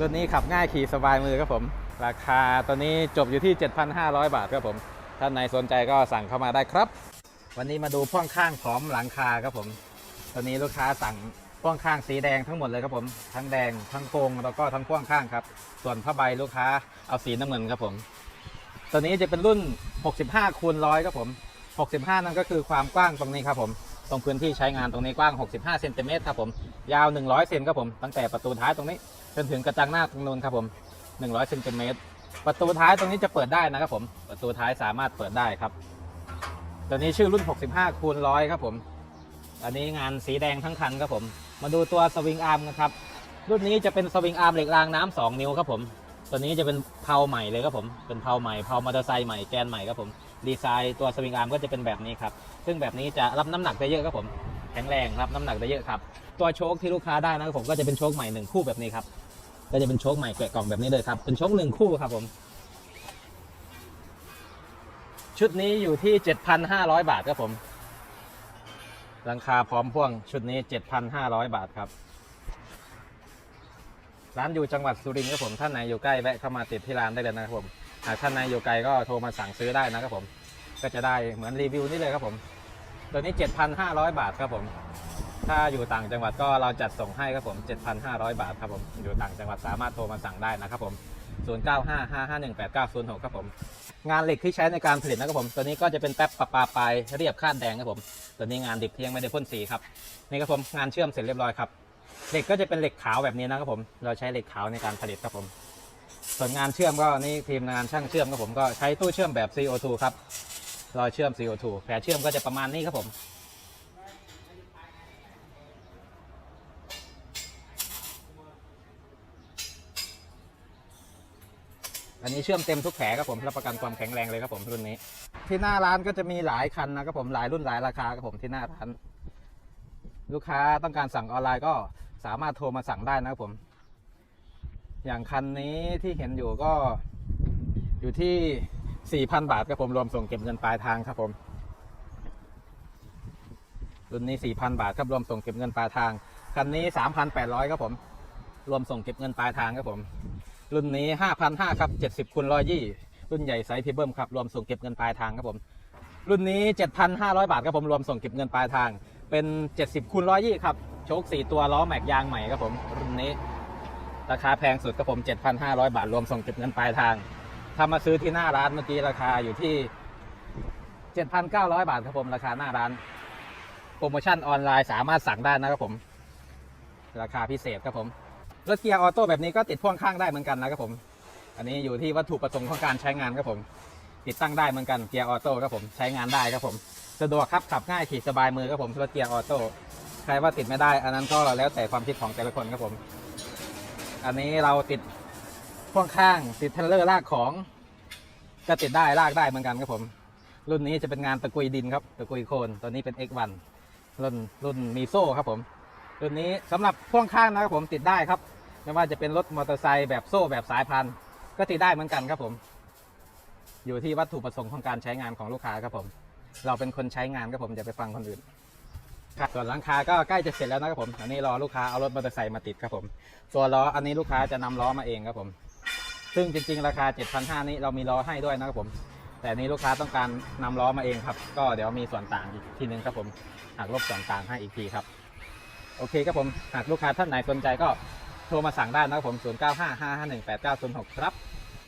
รุ่นนี้ขับง่ายขี่สบายมือครับผม ราคาตัวนี้จบอยู่ที่ 7,500 บาทครับผม ท่านไหนสนใจก็สั่งเข้ามาได้ครับ วันนี้มาดูพ่วงข้างพร้อมหลังคาครับผมตอนนี้ลูกค้าสั่งพ่วงข้างสีแดงทั้งหมดเลยครับผม ทั้งแดงทั้งโกงแล้วก็ทั้งพ่วงข้างครับ ส่วนผ้าใบลูกค้าเอาสีน้ำเงินครับผม ตัวนี้จะเป็นรุ่น 65คูณร้อยครับผม 65 นั่นก็คือความกว้างตรงนี้ครับผมตรงพื้นที่ใช้งานตรงนี้กว้าง 65 เซนติเมตรครับผม ยาว 100 เซนครับผม ตั้งแต่ประตูท้ายตรงนี้ จนถึงกระจังหน้าตรงนู้นครับผม100เซนติเมตรประตูท้ายตรงนี้จะเปิดได้นะครับผมประตูท้ายสามารถเปิดได้ครับ ตัวนี้ชื่อรุ่น 65คูณร้อยครับผมอันนี้งานสีแดงทั้งคันครับผม มาดูตัวสวิงอาร์มกันครับรุ่นนี้จะเป็นสวิงอาร์มเหล็กรางน้ำ2นิ้วครับผม ตัวนี้จะเป็นเพาใหม่เลยครับผม เป็นเพาใหม่เพามอเตอร์ไซค์ใหม่แกนใหม่ครับผม ดีไซน์ตัวสวิงอาร์มก็จะเป็นแบบนี้ครับ ซึ่งแบบนี้จะรับน้ำหนักได้เยอะครับผม แข็งแรงรับน้ำหนักได้เยอะครับ ตัวโชคที่ลูกค้าได้นะครับผมก็จะเป็นโชคใหม่หนึ่งคู่แบบนี้ครับ ก็จะเป็นโชคใหม่แกะกล่องแบบนี้เลยครับ เป็นโชคหนึ่งคู่ครับผม ชุดนี้อยู่ที่ 7,500 บาทครับผมราคาพร้อมพ่วงชุดนี้ 7,500 บาทครับ ร้านอยู่จังหวัดสุรินทร์ครับผมท่านไหนอยู่ใกล้แวะเข้ามาติดที่ร้านได้เลยนะครับผมหากท่านไหนอยู่ไกลก็โทรมาสั่งซื้อได้นะครับผม ก็จะได้เหมือนรีวิวนี่เลยครับผม ตัวนี้ 7,500 บาทครับผม ถ้าอยู่ต่างจังหวัดก็เราจัดส่งให้ครับผม 7,500 บาทครับผม อยู่ต่างจังหวัดสามารถโทรมาสั่งได้นะครับผม 0955518906 ครับผม งานเหล็กที่ใช้ในการผลิตนะครับผม ตัวนี้ก็จะเป็นแป๊บปะปาปลายเรียบคาดแดงครับผม ตัวนี้งานดิบที่ยังไม่ได้พ่นสีครับ นี่ครับผม งานเชื่อมเสร็จเรียบร้อยครับเหล็กก็จะเป็นเหล็กขาวแบบนี้นะครับผม เราใช้เหล็กขาวในการผลิตครับผม ส่วนงานเชื่อมก็นี่ทีมงานช่างเชื่อมครับผมก็ใช้ตู้เชื่อมแบบ CO2 ครับ รอยเชื่อม CO2 แผลเชื่อมก็จะประมาณนี้ครับผม อันนี้เชื่อมเต็มทุกแผลครับผมรับประกันความแข็งแรงเลยครับผมรุ่นนี้ ที่หน้าร้านก็จะมีหลายคันนะครับผมหลายรุ่นหลายราคาครับผมที่หน้าร้าน ลูกค้าต้องการสั่งออนไลน์ก็สามารถโทรมาสั่งได้นะครับผม อย่างคันนี้ที่เห็นอยู่ก็อยู่ที่ 4,000 บาทครับผมรวมส่งเก็บเงินปลายทางครับผม รุ่นนี้ 4,000 บาทครับรวมส่งเก็บเงินปลายทาง คันนี้ 3,800 ครับผม รวมส่งเก็บเงินปลายทางครับผม รุ่นนี้ 5,500ครับ 70คูณ120 รุ่นใหญ่ไซส์พรีเบิ้มครับ รวมส่งเก็บเงินปลายทางครับผม รุ่นนี้ 7,500 บาทครับผม รวมส่งเก็บเงินปลายทาง เป็น 70คูณ120 ครับ โชค 4 ตัวล้อแม็กยางใหม่ครับผม รุ่นนี้ ราคาแพงสุดครับผม 7,500 บาท รวมส่งเก็บเงินปลายทาง ถ้ามาซื้อที่หน้าร้านเมื่อกี้ราคาอยู่ที่ 7,900 บาทครับผม ราคาหน้าร้าน โปรโมชั่นออนไลน์สามารถสั่งได้นะครับผม ราคาพิเศษครับผม รถเกียร์ออโต้แบบนี้ก็ติดพ่วงข้างได้เหมือนกันนะครับผม อันนี้อยู่ที่วัตถุประสงค์ของการใช้งานครับผม ติดตั้งได้เหมือนกันเกียร์ออโต้ครับผมใช้งานได้ครับผม สะดวกครับขับง่ายขี่สบายมือครับผมรถเกียร์ออโต้ใครว่าติดไม่ได้ อันนั้นก็แล้วแต่ความคิดของแต่ละคนครับผม อันนี้เราติดพ่วงข้างติดเทเลอร์ลากของก็ติดได้ลากได้เหมือนกันครับผม รุ่นนี้จะเป็นงานตะกุยดินครับตะกุยโคนตัวนี้เป็น X1 รุ่นรุ่นมีโซ่ครับผม รุ่นนี้สำหรับพ่วงข้างนะครับผมติดได้ครับ ไม่ว่าจะเป็นรถมอเตอร์ไซค์แบบโซ่แบบสายพันธุ์ก็ติดได้เหมือนกันครับผม อยู่ที่วัตถุประสงค์ของการใช้งานของลูกค้าครับผม เราเป็นคนใช้งานครับผมอย่าไปฟังคนอื่นครับส่วนหลังคาก็ใกล้จะเสร็จแล้วนะครับผมอันนี้รอลูกค้าเอารถมอเตอร์ไซค์มาติดครับผมตัวล้ออันนี้ลูกค้าจะนำล้อมาเองครับผม ซึ่งจริง ๆ ราคา 7,500นี้เรามีล้อให้ด้วยนะครับผม แต่นี้ลูกค้าต้องการนำล้อมาเองครับ ก็เดี๋ยวมีส่วนต่างอีกทีนึงครับผมหักลบส่วนต่างให้อีกทีครับ โอเคครับผมหากลูกค้าท่านไหนสนใจก็โทรมาสั่งได้นะครับผม 0955518906 ครับ